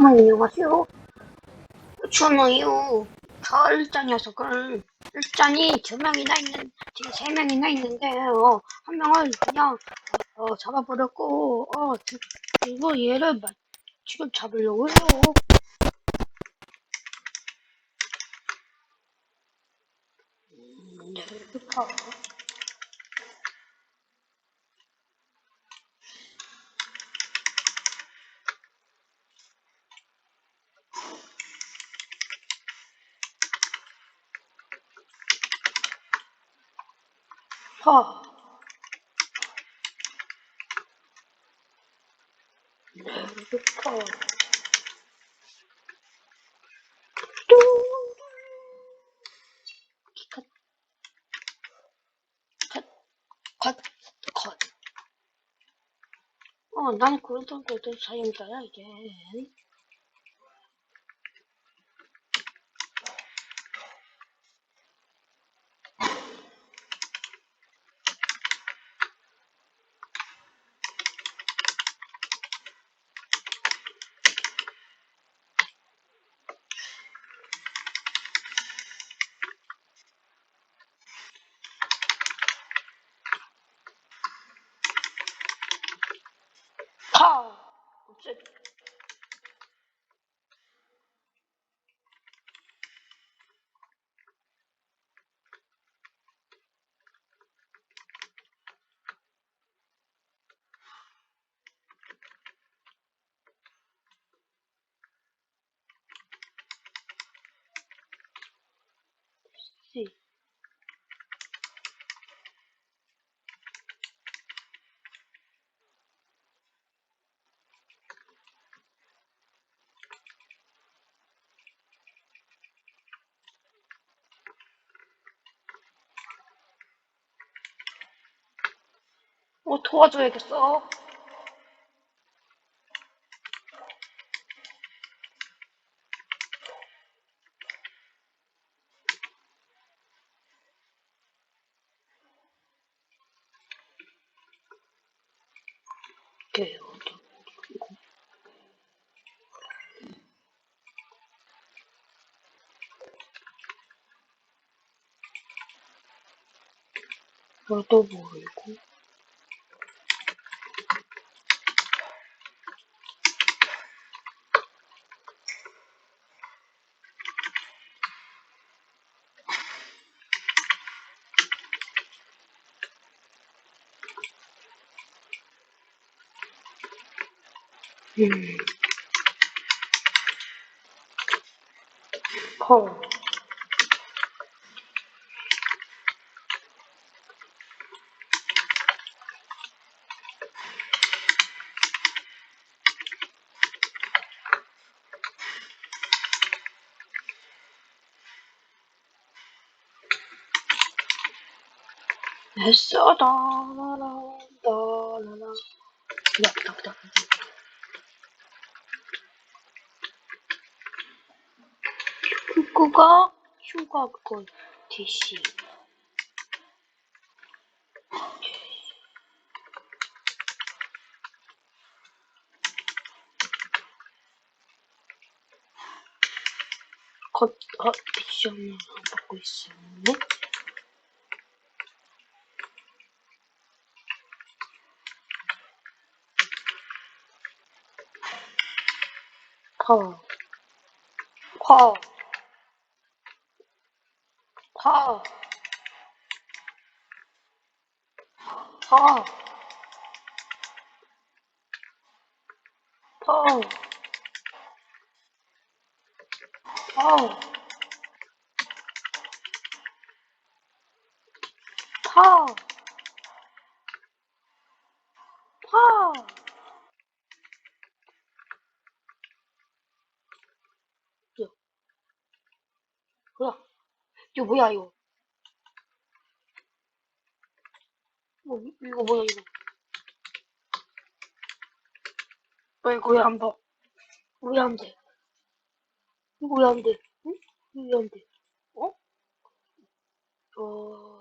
안녕하세요. 저는요, 저 일장이어서는 일장이 두 명이나 있는, 지금 세 명이나 있는데요. 한 명을 그냥, 어, 잡아버렸고, 어, 두- 그리고 얘를 마- 지금 잡으려고 해요. 음, 네, はあ。なるほど。ピカッ、カッ、カッ、カッ。 어, 난 그런 정도도 사용자 야, 이 게. Pow! Uçak. See. 어, 도와줘야겠어. 물도 모르고 Kol. Neyse da la la da la la. Bir dakika bir dakika. 딱. 그거가 휴가 그 대시. 겉, 어, 미션을 안 받고 있었네? 파워. 파워. How? How? How? How? How? 이거 뭐야, 이거? 뭐, 이거 뭐야, 이거? 왜 이거 왜 안 봐? 왜 안 돼? 이거 왜 안 돼? 응? 이거 왜 안 돼? 어? 어...